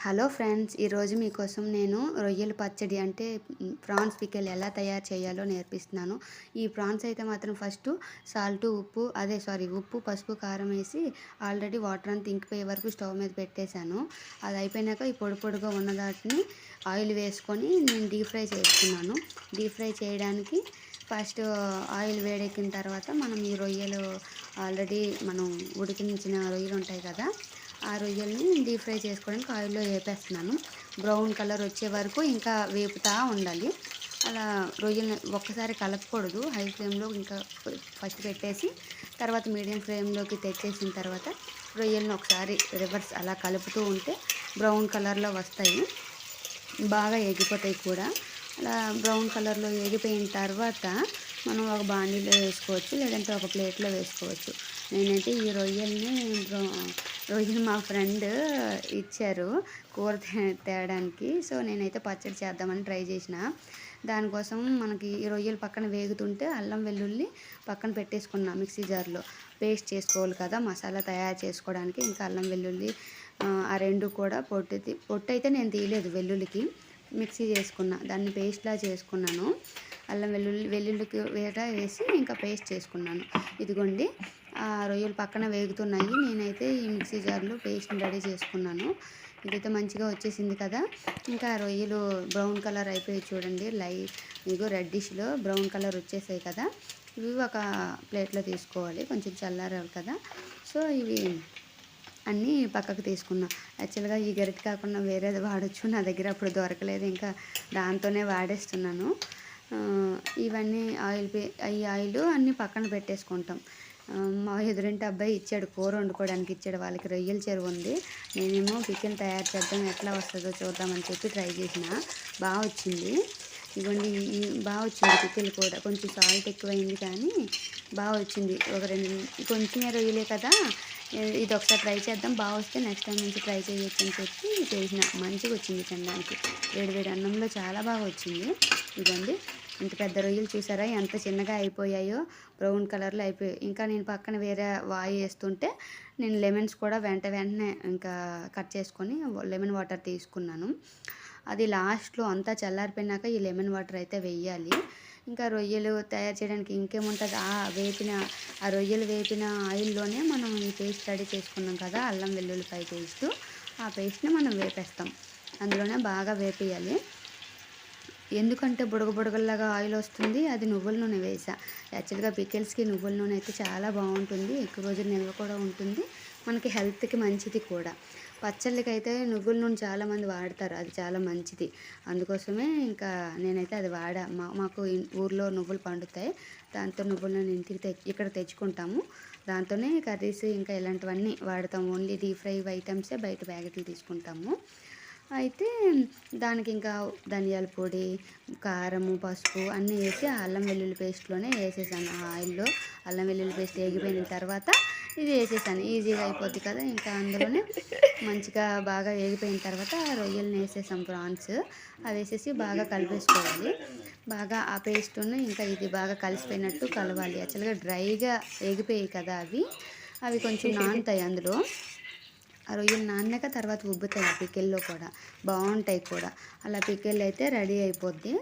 Hello friends ఈరోజు మీకోసం నేను రొయ్యల పచ్చడి అంటే ప్రాన్స్ పికెల్ ఎలా తయారు చేయాలో నేర్పిస్తున్నాను. ఈ ప్రాన్స్ అయితే మాత్రం ఫస్ట్ సాల్ట్ ఉప్పు అదే సారీ ఉప్పు పసుపు కారం వేసి ఆల్రెడీ వాటర్ అంతా ఇంకిపోయే వరకు స్టవ్ మీద పెట్టేశాను. అది అయిపోయినాక ఈ పొడి పొడిగా ఉన్న దాటిని ఆయిల్ వేసుకొని నేను డీప్ ఫ్రై చేసుకున్నాను డీప్ ఫ్రై చేయడానికి ఫస్ట్ ఆయిల్ వేడెక్కిన తర్వాత మనం ఈ రొయ్యలు ఆల్రెడీ మనం ఉడికించిన రొయ్యలు ఉంటాయి కదా ఆ రొయ్యల్ని డీప్ ఫ్రై చేసుకోవడానికి ఆయిల్లో వేపేస్తున్నాను. బ్రౌన్ కలర్ వచ్చే వరకు ఇంకా వేపుతూ ఉండాలి. అలా రొయ్యల్ని ఒక్కసారి కలపకూడదు. హై ఫ్లేమ్లో ఇంకా ఫస్ట్ పెట్టేసి తర్వాత మీడియం ఫ్లేమ్లోకి తెచ్చేసిన తర్వాత రొయ్యల్ని ఒకసారి రివర్స్ అలా కలుపుతూ ఉంటే బ్రౌన్ కలర్లో వస్తాయి. బాగా ఎగిపోతాయి కూడా. అలా బ్రౌన్ కలర్లో ఎగిపోయిన తర్వాత మనం ఒక బాణీలో వేసుకోవచ్చు లేదంటే ఒక ప్లేట్లో వేసుకోవచ్చు. నేనైతే ఈ రొయ్యల్ని రొయ్యలు మా ఫ్రెండ్ ఇచ్చారు కూర తేయడానికి సో నేనైతే పచ్చడి చేద్దామని ట్రై చేసిన. దానికోసం మనకి ఈ రొయ్యలు పక్కన వేగుతుంటే అల్లం వెల్లుల్లి పక్కన పెట్టేసుకున్నా మిక్సీ జార్లో. పేస్ట్ చేసుకోవాలి కదా మసాలా తయారు చేసుకోవడానికి. ఇంకా అల్లం వెల్లుల్లి ఆ రెండు కూడా పొట్టు పొట్టు అయితే నేను తీయలేదు వెల్లుల్లికి. మిక్సీ చేసుకున్నా. దాన్ని పేస్ట్లా చేసుకున్నాను. అల్లం వెల్లుల్లి వెల్లుల్లికి వేట వేసి ఇంకా పేస్ట్ చేసుకున్నాను. ఇదిగోండి ఆ రొయ్యలు పక్కన వేగుతున్నాయి. నేనైతే ఈ మిక్సీ జార్లో పేస్ట్ని రెడీ చేసుకున్నాను. ఇదైతే మంచిగా వచ్చేసింది కదా. ఇంకా రొయ్యలు బ్రౌన్ కలర్ అయిపోయి చూడండి లైట్ ఇగో రెడ్డిష్లో బ్రౌన్ కలర్ వచ్చేసాయి కదా. ఇవి ఒక ప్లేట్లో తీసుకోవాలి కొంచెం చల్లారాలి కదా. సో ఇవి అన్నీ పక్కకు తీసుకున్నా. యాక్చువల్గా ఈ గరిటె కాకుండా వేరేది వాడచ్చు నా దగ్గర అప్పుడు దొరకలేదు. ఇంకా దాంతోనే వాడేస్తున్నాను. ఇవన్నీ ఆయిల్ ఈ ఆయిల్ అన్నీ పక్కన పెట్టేసుకుంటాం. మా ఎదురింటి అబ్బాయి ఇచ్చాడు కూర వండుకోవడానికి ఇచ్చాడు వాళ్ళకి రొయ్యల చెరువు ఉంది. నేనేమో చికెన్ తయారు చేద్దాం ఎట్లా వస్తుందో చూద్దామని చెప్పి ట్రై చేసిన. బాగా వచ్చింది. ఇవ్వండి బాగా వచ్చింది చికెన్ కూడా. కొంచెం సాల్ట్ ఎక్కువైంది కానీ బాగా వచ్చింది. ఒక రెండు కొంచెమే రొయ్యలే కదా. ఇది ఒకసారి ట్రై చేద్దాం. బాగా వస్తే నెక్స్ట్ టైం నుంచి ట్రై చేయొచ్చు అని చెప్పి చేసిన. మంచిగా వచ్చింది తినడానికి. వేడి వేడి అన్నంలో చాలా బాగా వచ్చింది. ఇదండి ఇంత పెద్ద రొయ్యలు చూసారా? ఎంత చిన్నగా అయిపోయాయో బ్రౌన్ కలర్లో అయిపోయాయి. ఇంకా నేను పక్కన వేరే వాయి వేస్తుంటే నేను లెమన్స్ కూడా వెంట వెంటనే ఇంకా కట్ చేసుకొని లెమన్ వాటర్ తీసుకున్నాను. అది లాస్ట్లో అంతా చల్లారిపోయినాక ఈ లెమన్ వాటర్ అయితే వెయ్యాలి ఇంకా రొయ్యలు తయారు చేయడానికి ఇంకేముంటుంది? ఆ వేపిన ఆ రొయ్యలు వేపిన ఆయిల్లోనే మనం ఈ పేస్ట్ రెడీ చేసుకున్నాం కదా అల్లం వెల్లుల్లిపాయ పేస్ట్. ఆ పేస్ట్ని మనం వేపేస్తాం. అందులోనే బాగా వేపేయాలి. ఎందుకంటే బుడగ బుడగల్లాగా ఆయిల్ వస్తుంది అది నువ్వుల నూనె వేసా. యాక్చువల్గా పికిల్స్కి నువ్వుల నూనె అయితే చాలా బాగుంటుంది ఎక్కువ రోజులు నిల్వ కూడా ఉంటుంది మనకి హెల్త్కి మంచిది కూడా. పచ్చళ్ళకి అయితే నువ్వుల నూనె చాలామంది వాడతారు అది చాలా మంచిది. అందుకోసమే ఇంకా నేనైతే అది వాడా. మా మాకు ఊర్లో నువ్వులు పండుతాయి దాంతో నువ్వుల నూనె ఇంటికి తె ఇక్కడ తెచ్చుకుంటాము. దాంతోనే కర్రీస్ ఇంకా ఇలాంటివన్నీ వాడతాము. ఓన్లీ డీప్ ఫ్రై ఐటమ్సే బయట ప్యాకెట్లు తీసుకుంటాము. అయితే దానికి ఇంకా ధనియాల పొడి కారము పసుపు అన్నీ వేసి అల్లం వెల్లుల్లి పేస్ట్లోనే వేసేసాను. ఆయిల్లో అల్లం వెల్లుల్లి పేస్ట్ వేగిపోయిన తర్వాత ఇది వేసేసాను. ఈజీగా అయిపోద్ది కదా ఇంకా అందులోనే మంచిగా బాగా వేగిపోయిన తర్వాత రొయ్యలను వేసేసాం ప్రాన్స్. అవి వేసేసి బాగా కలిపేసుకోవాలి. బాగా ఆ పేస్ట్ను ఇంకా ఇది బాగా కలిసిపోయినట్టు కలవాలి. యాక్చువల్గా డ్రైగా వేగిపోయాయి కదా అవి. అవి కొంచెం నానుతాయి అందులో. ఆ రొయ్యలు నాన్నాక తర్వాత ఉబ్బుతాయి పికెల్లో కూడా. బాగుంటాయి కూడా. అలా పికెల్ అయితే రెడీ అయిపోద్ది.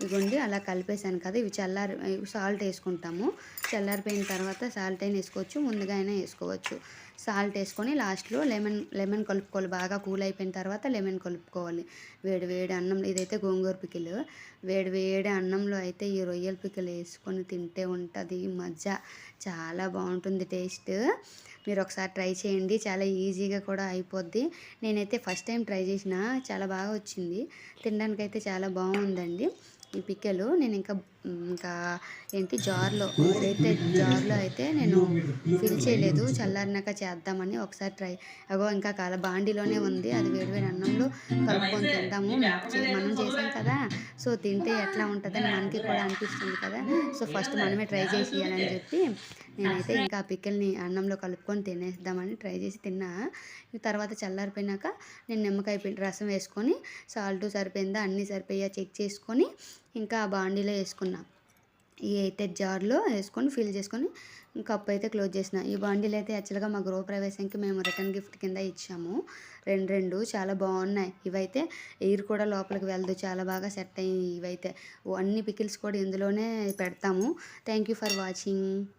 ఇదిగోండి అలా కలిపేసాను కదా. ఇవి చల్లారి సాల్ట్ వేసుకుంటాము. చల్లారిపోయిన తర్వాత సాల్ట్ అయినా వేసుకోవచ్చు ముందుగా అయినా వేసుకోవచ్చు. సాల్ట్ వేసుకొని లాస్ట్లో లెమన్ లెమన్ కలుపుకోవాలి. బాగా కూల్ అయిపోయిన తర్వాత లెమన్ కలుపుకోవాలి. వేడి వేడి అన్నం ఇదైతే గోంగూర పికిలు. వేడి వేడి అన్నంలో అయితే ఈ రొయ్యల పికిలు వేసుకొని తింటే ఉంటుంది. మజ్జ. చాలా బాగుంటుంది టేస్ట్. మీరు ఒకసారి ట్రై చేయండి. చాలా ఈజీగా కూడా అయిపోద్ది. నేనైతే ఫస్ట్ టైం ట్రై చేసిన చాలా బాగా వచ్చింది. తినడానికి అయితే చాలా బాగుందండి. ఈ పిక్కలు నేను ఇంకా ఇంకా ఏంటి జార్లో అయితే జార్లో అయితే నేను ఫిల్ చేయలేదు చల్లారినాక చేద్దామని ఒకసారి ట్రై. అగో ఇంకా కాల బాండిలోనే ఉంది అది వేడి వేడి అన్నంలో కలుపుకొని తింటాము మనం చేసాం కదా సో తింటే ఎట్లా ఉంటుందని మనకి కూడా అనిపిస్తుంది కదా. సో ఫస్ట్ మనమే ట్రై చేసి ఇవ్వాలని చెప్పి నేనైతే ఇంకా ఆ పిక్కల్ని అన్నంలో కలుపుకొని తినేద్దామని ట్రై చేసి తిన్నా. తర్వాత చల్లారిపోయినాక నేను నిమ్మకాయ రసం వేసుకొని సాల్ట్ సరిపోయిందా అన్నీ సరిపోయా చెక్ చేసుకొని ఇంకా ఆ బాండీలో వేసుకున్నా. ఈ అయితే జార్లో వేసుకొని ఫిల్ చేసుకొని కప్ అయితే క్లోజ్ చేసిన. ఈ బాండిల్ అయితే యాక్చువల్గా మా గృహప్రవేశంకి మేము రిటర్న్ గిఫ్ట్ కింద ఇచ్చాము. రెండు రెండు చాలా బాగున్నాయి. ఇవైతే ఎయిర్ కూడా లోపలికి వెళ్ళదు చాలా బాగా సెట్ అయ్యి ఇవైతే. అన్ని పికిల్స్ కూడా ఇందులోనే పెడతాము. Thank you for watching.